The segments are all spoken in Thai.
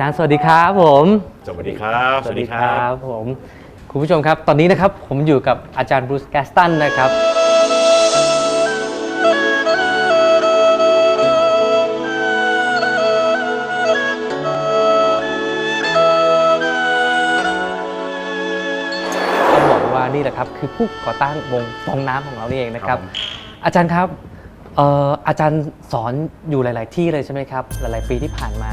จารย์สวัสดีครับผม สวัสดีครับผมคุณผู้ชมครับ ตอนนี้นะครับผมอยู่กับอาจารย์บรูซแกสตันนะครับ ต้องบอกว่านี่แหละครับคือผู้ก่อตั้งวงฟองน้ำของเรานี่เองนะครับอาจารย์ครับเอ่ออาจารย์สอนอยู่หลาย ๆ ที่เลยใช่ไหมครับ หลาย ๆ ปีที่ผ่านมา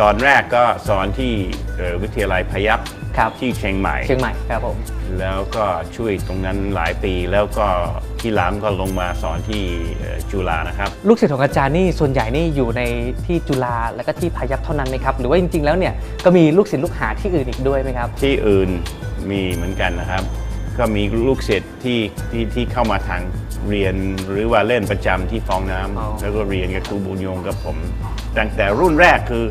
ตอนแรกก็สอนที่เอ่อวิทยาลัยพยัพครับที่เชียงใหม่ เชียงใหม่ครับผม แล้วก็ช่วยตรงนั้นหลายปีแล้วก็ที่หลังก็ลงมาสอนที่เอ่อจุฬานะครับ ลูกศิษย์ของอาจารย์นี่ส่วนใหญ่นี่อยู่ในที่จุฬาแล้วก็ที่พายัพเท่านั้นไหมครับ หรือว่าจริงๆแล้วเนี่ยก็มีลูกศิษย์ลูกหาที่อื่นอีกด้วยไหมครับ ที่อื่นมีเหมือนกันนะครับ ก็มีลูกศิษย์ที่ที่ที่เข้ามาทางเรียนหรือว่าเล่นประจำที่ฟองน้ำอ๋อ แล้วก็เรียนกับครูบุญยงกับผม ตั้งแต่รุ่นแรกคือ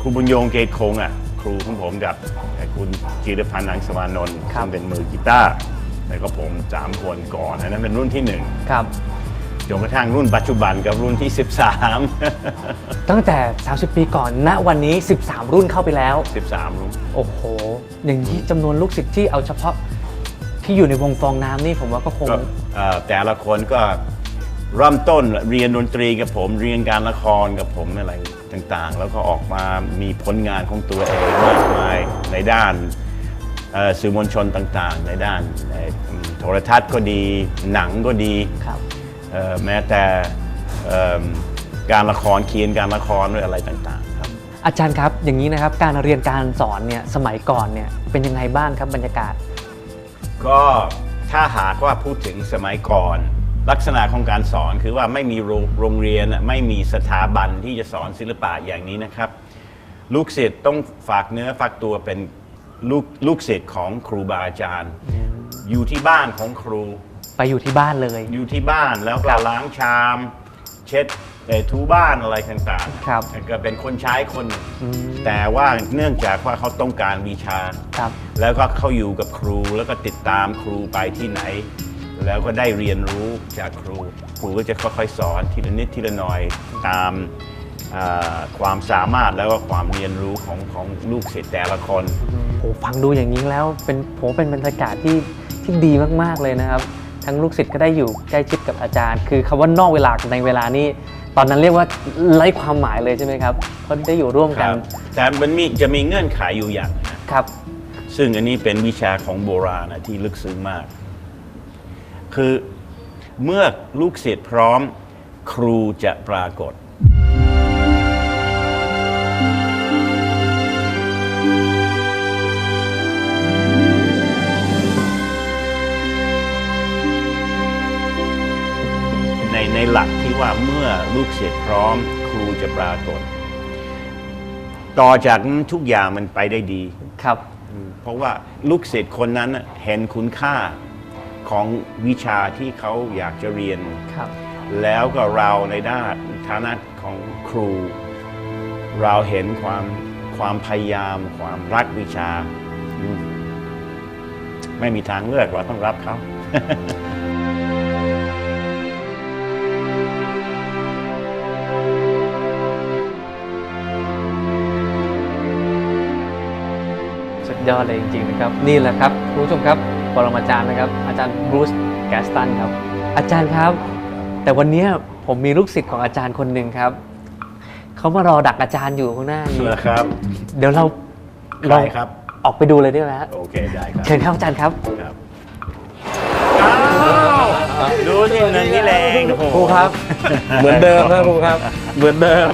ครูบุญยงเกตคงอะครูของผมกับคุณจิรพันธ์นังสวานนท์ซึ่งเป็นมือกีตาร์แล้วก็ผมสามคนก่อนอันนั้นเป็นรุ่นที่หนึ่งครับ จนกระทั่งรุ่นปัจจุบันกับรุ่นที่ตั้งแต่ 30 ปีก่อนณวันนี้ 13 รุ่นเข้าไปแล้ว13 13รุ่น โอ้โห อย่างนี้จำนวนลูกศิษย์ที่เอาเฉพาะ ที่อยู่ในวงฟองน้ำนี่ผมว่าก็คง ก็เอ่อแต่ละคนก็เริ่มต้นเรียนดนตรีกับผม เรียนการละครกับผมอะไรต่างๆ แล้วก็ออกมามีผลงานของตัวเองมากมายในด้านเอ่อสื่อมวลชนต่างๆ ในด้านเอ่อโทรทัศน์ก็ดี หนังก็ดี ครับ เอ่อแม้แต่เอิ่มการละครเขียนการละครด้วยอะไรต่างๆครับ อาจารย์ครับอย่างนี้นะครับการเรียนการสอนเนี่ยสมัยก่อนเนี่ยเป็นยังไงบ้างครับบรรยากาศ ก็ถ้าหากว่าพูดถึงสมัยก่อน ลักษณะของการสอนคือว่าไม่มีโรงโรงเรียนน่ะไม่มีสถาบันที่จะสอนศิลปะอย่างนี้นะครับ ลูกศิษย์ต้องฝากเนื้อฝากตัวเป็นลูกลูกศิษย์ของครูบาอาจารย์ อยู่ที่บ้านของครู ไปอยู่ที่บ้านเลย อยู่ที่บ้านแล้วก็ล้างชาม เช็ด เอ่อถูบ้านอะไรต่างๆครับก็เป็นคนใช้คนหนึ่งอืมแต่ว่าเนื่องจากว่าเขาต้องการวิชา ครับ แล้วก็เขาอยู่กับครูแล้วก็ติดตามครูไปที่ไหน แล้วก็ได้เรียนรู้จากครู ครูก็จะค่อยๆสอนทีละนิดทีละหน่อยตามอ่าความสามารถแล้วก็ความเรียนรู้ของของลูกศิษย์แต่ละคนโอ้ฟังดูอย่างนี้แล้วเป็นผมเป็นบรรยากาศที่ที่ดีมากๆเลยนะครับ ทั้งลูกศิษย์ก็ได้อยู่ใกล้ชิดกับอาจารย์ คือคำว่านอกเวลากับในเวลานี่ ตอนนั้นเรียกว่าไร้ความหมายเลยใช่ไหมครับเพราะได้อยู่ร่วมคกันรับแต่มันมีจะมีเงื่อนไขอยู่อย่างนะ ครับ ซึ่งอันนี้เป็นวิชาของโบราณนะที่ลึกซึ้งมาก คือเมื่อลูกศิษย์พร้อมครูจะปรากฏใในหลักที่ว่าเมื่อลูกศิษย์พร้อมครูจะปรากฏ ต่อจากนั้นทุกอย่างมันไปได้ดี ครับ เพราะว่าลูกศิษย์คนนั้นน่ะเห็นคุณค่าของวิชาที่เขาอยากจะเรียน ครับ แล้วก็เราในด้านฐานะของครู เราเห็นความความพยายาม ความรักวิชาอืมไม่มีทางเลือกเราต้องรับเขา ยอดเลยจริงๆนะครับ นี่แหละครับคุณผู้ชมครับปรมาจารย์นะครับ อาจารย์บรูซแกสตันครับ อาจารย์ครับ แต่วันนี้ผมมีลูกศิษย์ของอาจารย์คนหนึ่งครับเขามารอดักอาจารย์อยู่ข้างหน้านี้นะครับ เดี๋ยวเราใครครับ ออกไปดูเลยได้ไหมฮะโอเคได้ครับเชิญครับอาจารย์ครับครับอ้าวดูสิหนึ่งนี่แรงโอ้โหครูครับ เหมือนเดิมนะครูครับ เหมือนเดิม